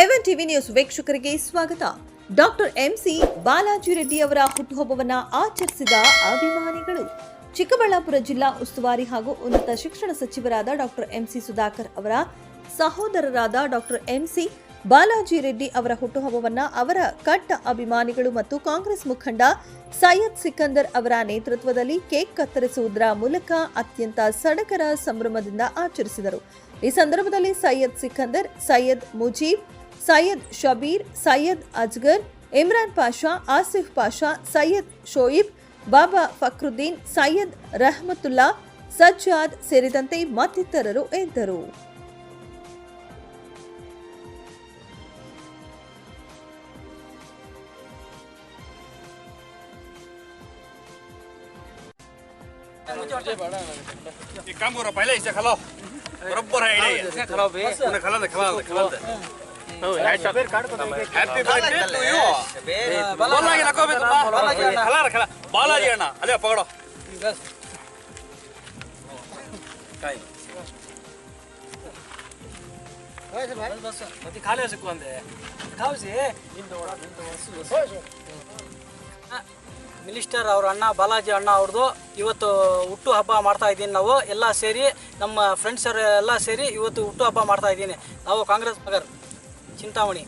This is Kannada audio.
ಎವನ್ ಟಿವಿ ನ್ಯೂಸ್ ವೀಕ್ಷಕರಿಗೆ ಸ್ವಾಗತ. ಡಾಕ್ಟರ್ ಎಂಸಿ ಬಾಲಾಜಿ ರೆಡ್ಡಿ ಅವರ ಹುಟ್ಟುಹಬ್ಬವನ್ನು ಆಚರಿಸಿದ ಅಭಿಮಾನಿಗಳು. ಚಿಕ್ಕಬಳ್ಳಾಪುರ ಜಿಲ್ಲಾ ಉಸ್ತುವಾರಿ ಹಾಗೂ ಉನ್ನತ ಶಿಕ್ಷಣ ಸಚಿವರಾದ ಡಾಕ್ಟರ್ ಎಂಸಿ ಸುಧಾಕರ್ ಅವರ ಸಹೋದರರಾದ ಡಾಕ್ಟರ್ ಎಂಸಿ ಬಾಲಾಜಿ ರೆಡ್ಡಿ ಅವರ ಹುಟ್ಟುಹಬ್ಬವನ್ನ ಅವರ ಕಟ್ಟ ಅಭಿಮಾನಿಗಳು ಮತ್ತು ಕಾಂಗ್ರೆಸ್ ಮುಖಂಡ ಸೈಯದ್ ಸಿಕಂದರ್ ಅವರ ನೇತೃತ್ವದಲ್ಲಿ ಕೇಕ್ ಕತ್ತರಿಸುವುದರ ಮೂಲಕ ಅತ್ಯಂತ ಸಡಗರ ಸಂಭ್ರಮದಿಂದ ಆಚರಿಸಿದರು. ಈ ಸಂದರ್ಭದಲ್ಲಿ ಸೈಯದ್ ಸಿಕಂದರ್, ಸೈಯದ್ ಮುಜೀಬ್ ಸೈಯದ್ ಶಬೀರ್ ಸೈಯದ್ ಅಜ್ಗರ್ ಇಮ್ರಾನ್ ಪಾಷಾ ಆಸಿಫ್ ಪಾಷಾ ಸೈಯದ್ ಶೋಯಿಬ್ ಬಾಬಾ ಫಕ್ರುದ್ದೀನ್ ಸೈಯದ್ ರಹಮತುಲ್ಲಾ ಸಜ್ಜಾದ್ ಸೇರಿದಂತೆ ಮತ್ತಿತರರು ಇದ್ದರು एक काम करो पहिले हिस्सा खालो बरोबर आहे idea. पुन्हा खाला ना खाला ಬಾಲಾಜಿ ಅಣ್ಣ. ಪಗಡೋ ಮಿನಿಸ್ಟರ್ ಅವ್ರ ಅಣ್ಣ ಬಾಲಾಜಿ ಅಣ್ಣ ಅವ್ರದ್ದು ಇವತ್ತು ಹುಟ್ಟು ಹಬ್ಬ ಮಾಡ್ತಾ ಇದ್ದೀನಿ ನಾವು. ಎಲ್ಲ ಸೇರಿ ನಮ್ಮ ಫ್ರೆಂಡ್ಸರು ಎಲ್ಲ ಸೇರಿ ಇವತ್ತು ಹುಟ್ಟು ಹಬ್ಬ ಮಾಡ್ತಾ ಇದ್ದೀನಿ. ನಾವು ಕಾಂಗ್ರೆಸ್ ನಗರ್ ಚಿಂತಾಮಣಿ.